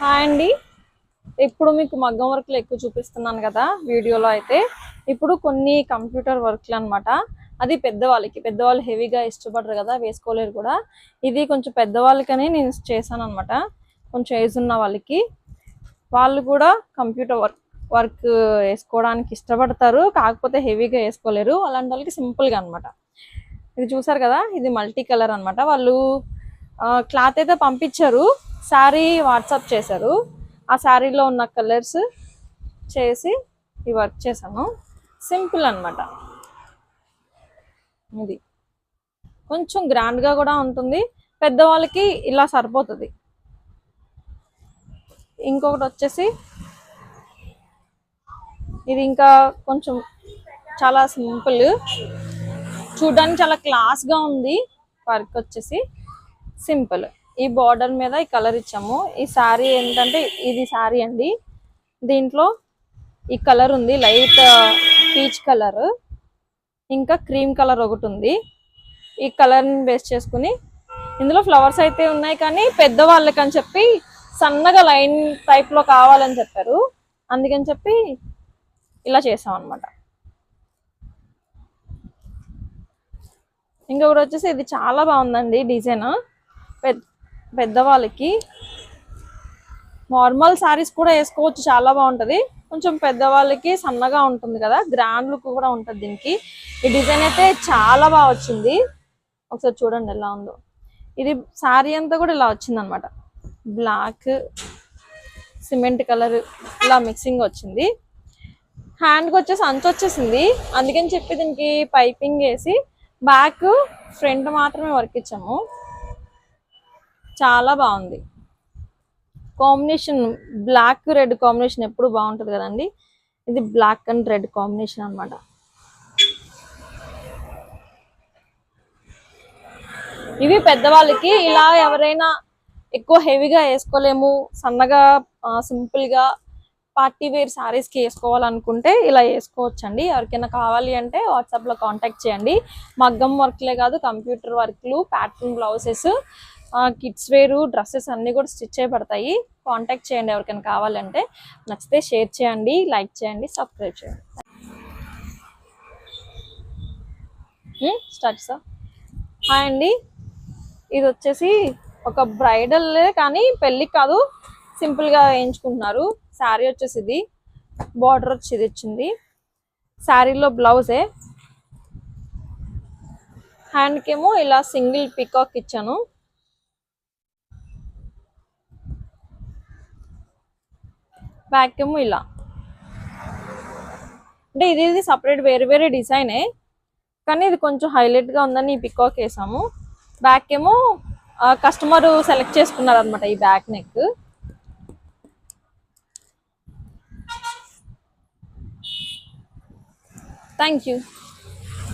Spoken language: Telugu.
హాయ్ అండి. ఇప్పుడు మీకు మగ్గం వర్క్లు ఎక్కువ చూపిస్తున్నాను కదా వీడియోలో అయితే. ఇప్పుడు కొన్ని కంప్యూటర్ వర్క్లు అనమాట అది పెద్దవాళ్ళకి పెద్దవాళ్ళు హెవీగా ఇష్టపడరు కదా వేసుకోలేరు కూడా. ఇది కొంచెం పెద్దవాళ్ళకని నేను చేశాను అనమాట కొంచెం ఏజ్ ఉన్న వాళ్ళకి. వాళ్ళు కూడా కంప్యూటర్ వర్క్ వర్క్ వేసుకోవడానికి ఇష్టపడతారు కాకపోతే హెవీగా వేసుకోలేరు. అలాంటి వాళ్ళకి సింపుల్గా అనమాట ఇది చూసారు కదా ఇది మల్టీ కలర్ అన్నమాట. వాళ్ళు క్లాత్ అయితే పంపించారు. శారీ వాట్సాప్ చేశారు. ఆ శారీలో ఉన్న కలర్స్ చేసి ఈ వర్క్ చేశాను సింపుల్ అన్నమాట. ఇది. కొంచెం గ్రాండ్గా కూడా ఉంటుంది. పెద్దవాళ్ళకి ఇలా సరిపోతుంది. ఇంకొకటి వచ్చేసి ఇది ఇంకా కొంచెం చాలా సింపుల్. చూడడానికి చాలా క్లాస్గా ఉంది. వర్క్ వచ్చేసి సింపుల్. ఈ బార్డర్ మీద ఈ కలర్ ఇచ్చాము. ఈ శారీ ఏంటంటే ఇది శారీ అండి. దీంట్లో ఈ కలర్ ఉంది లైట్ పీచ్ కలర్ ఇంకా క్రీమ్ కలర్ ఒకటి ఉంది. ఈ కలర్ని బేస్ చేసుకుని ఇందులో ఫ్లవర్స్ అయితే ఉన్నాయి కానీ పెద్దవాళ్ళకి అని చెప్పి సన్నగా లైన్ టైప్లో కావాలని చెప్పారు. అందుకని చెప్పి ఇలా చేసాం అనమాట ఇంకొకటి వచ్చేసి ఇది చాలా బాగుందండి డిజైన్. పెద్ద పెద్దవాళ్ళకి. నార్మల్ శారీస్ కూడా వేసుకోవచ్చు చాలా బాగుంటుంది. కొంచెం పెద్దవాళ్ళకి సన్నగా ఉంటుంది కదా గ్రాండ్ లుక్ కూడా ఉంటుంది దీనికి. ఈ డిజైన్ అయితే చాలా బాగా వచ్చింది. ఒకసారి చూడండి ఎలా ఉందో. ఇది శారీ అంతా కూడా ఇలా వచ్చింది అనమాట బ్లాక్ సిమెంట్ కలర్ ఇలా మిక్సింగ్ వచ్చింది. హ్యాండ్కి వచ్చేసి అంచు వచ్చేసింది. అందుకని చెప్పి దీనికి పైపింగ్ వేసి బ్యాక్ ఫ్రంట్ మాత్రమే వర్క్ ఇచ్చాము. చాలా బాగుంది. కాంబినేషన్ బ్లాక్ రెడ్ కాంబినేషన్ ఎప్పుడు బాగుంటుంది కదండి? ఇది బ్లాక్ అండ్ రెడ్ కాంబినేషన్ అన్నమాట. ఇవి పెద్దవాళ్ళకి ఇలా ఎవరైనా ఎక్కువ హెవీగా వేసుకోలేము సన్నగా సింపుల్గా పార్టీ వేర్ సారీస్కి వేసుకోవాలనుకుంటే ఇలా వేసుకోవచ్చండి. ఎవరికైనా కావాలి అంటే వాట్సాప్లో కాంటాక్ట్ చేయండి. మగ్గం వర్క్లే కాదు కంప్యూటర్ వర్క్లు ప్యాటర్న్ బ్లౌజెస్ కిడ్స్ వేరు డ్రెస్సెస్ అన్నీ కూడా స్టిచ్ చేయబడతాయి కాంటాక్ట్ చేయండి ఎవరికైనా కావాలంటే. నచ్చితే షేర్ చేయండి లైక్ చేయండి సబ్స్క్రైబ్ చేయండి. స్టార్ట్ సార్ హాయ్ అండి. ఇది వచ్చేసి ఒక బ్రైడల్ కానీ పెళ్ళికి కాదు సింపుల్గా వేయించుకుంటున్నారు. శారీ వచ్చేసి ఇది బార్డర్ వచ్చి ఇది ఇచ్చింది శారీలో బ్లౌజే హ్యాండ్కేమో ఇలా సింగిల్ పికాక్ ఇచ్చాను. బ్యాక్ ఏమో ఇలా. అంటే ఇది ఇది సపరేట్ వేరే వేరే డిజైనే కానీ ఇది కొంచెం హైలైట్గా ఉందని ఈ పికాక్ వేసాము. బ్యాక్ ఏమో కస్టమర్ సెలెక్ట్ చేసుకున్నారు అనమాట ఈ బ్యాక్ నెక్ థ్యాంక్ యూ